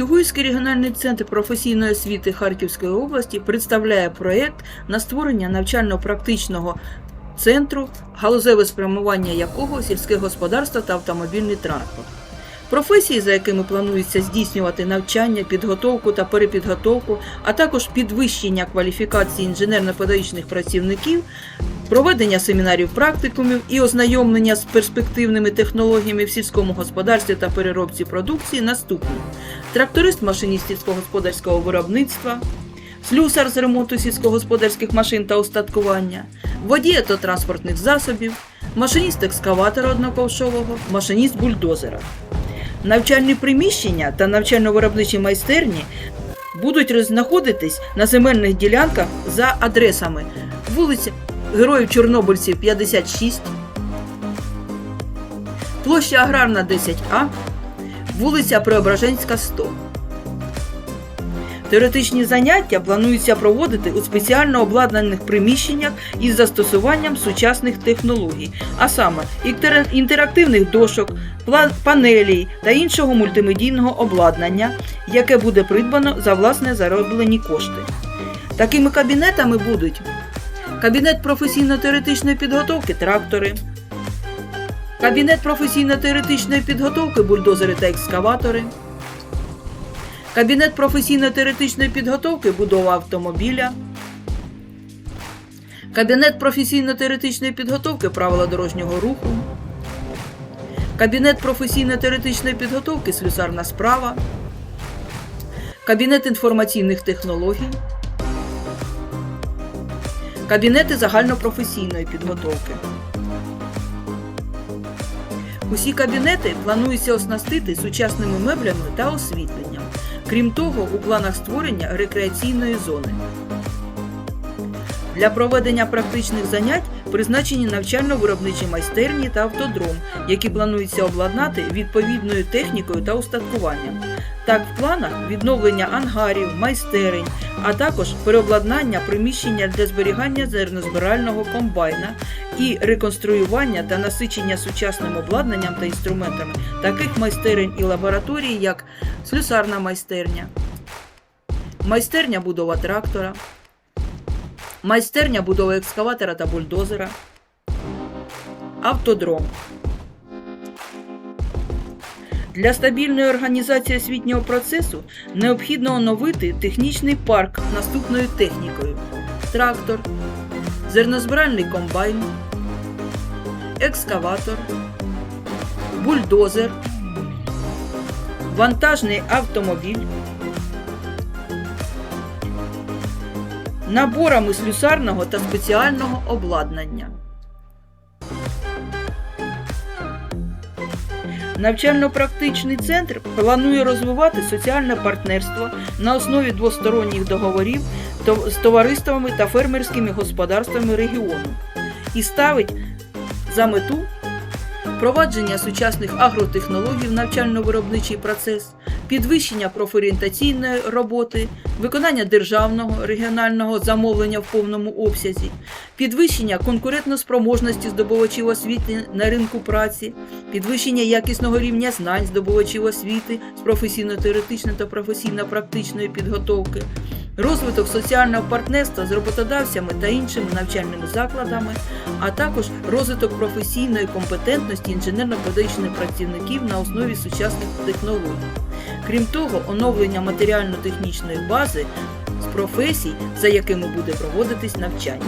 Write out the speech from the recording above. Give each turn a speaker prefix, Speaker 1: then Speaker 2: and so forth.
Speaker 1: Югуйський регіональний центр професійної освіти Харківської області представляє проєкт на створення навчально-практичного центру, галузеве спрямування якого сільське господарство та автомобільний транспорт. Професії, за якими планується здійснювати навчання, підготовку та перепідготовку, а також підвищення кваліфікації інженерно-педагогічних працівників, проведення семінарів практикумів і ознайомлення з перспективними технологіями в сільському господарстві та переробці продукції наступні: тракторист машиніст сільськогосподарського виробництва, слюсар з ремонту сільськогосподарських машин та устаткування, водій автотранспортних засобів, машиніст екскаватора одноковшового, машиніст бульдозера. Навчальні приміщення та навчально-виробничі майстерні будуть знаходитись на земельних ділянках за адресами вулиця Героїв Чорнобильців 56, площа Аграрна 10А, вулиця Преображенська 100. Теоретичні заняття планується проводити у спеціально обладнаних приміщеннях із застосуванням сучасних технологій, а саме інтерактивних дошок, панелей та іншого мультимедійного обладнання, яке буде придбано за власне зароблені кошти. Такими кабінетами будуть кабінет професійно-теоретичної підготовки трактори, кабінет професійно-теоретичної підготовки бульдозери та екскаватори. Кабінет професійно-теоретичної підготовки будова автомобіля. Кабінет професійно-теоретичної підготовки правила дорожнього руху. Кабінет професійно-теоретичної підготовки слюсарна справа. Кабінет інформаційних технологій. Кабінети загальнопрофесійної підготовки. Усі кабінети планується оснастити сучасними меблями та освітленням. Крім того, у планах створення рекреаційної зони. Для проведення практичних занять призначені навчально-виробничі майстерні та автодром, які планується обладнати відповідною технікою та устаткуванням. Так, в планах відновлення ангарів, майстерень, а також переобладнання приміщення для зберігання зернозбирального комбайна і реконструювання та насичення сучасним обладнанням та інструментами таких майстерень і лабораторій, як слюсарна майстерня, майстерня будова трактора, майстерня будови екскаватора та бульдозера, автодром. Для стабільної організації освітнього процесу необхідно оновити технічний парк наступною технікою: трактор, зернозбиральний комбайн, екскаватор, бульдозер, вантажний автомобіль, наборами слюсарного та спеціального обладнання. Навчально-практичний центр планує розвивати соціальне партнерство на основі двосторонніх договорів з товариствами та фермерськими господарствами регіону і ставить за мету впровадження сучасних агротехнологій в навчально-виробничий процес, підвищення профорієнтаційної роботи, виконання державного регіонального замовлення в повному обсязі, підвищення конкурентноспроможності здобувачів освіти на ринку праці, підвищення якісного рівня знань здобувачів освіти з професійно-теоретичної та професійно-практичної підготовки, розвиток соціального партнерства з роботодавцями та іншими навчальними закладами, а також розвиток професійної компетентності інженерно-педагогічних працівників на основі сучасних технологій. Крім того, оновлення матеріально-технічної бази з професій, за якими буде проводитись навчання.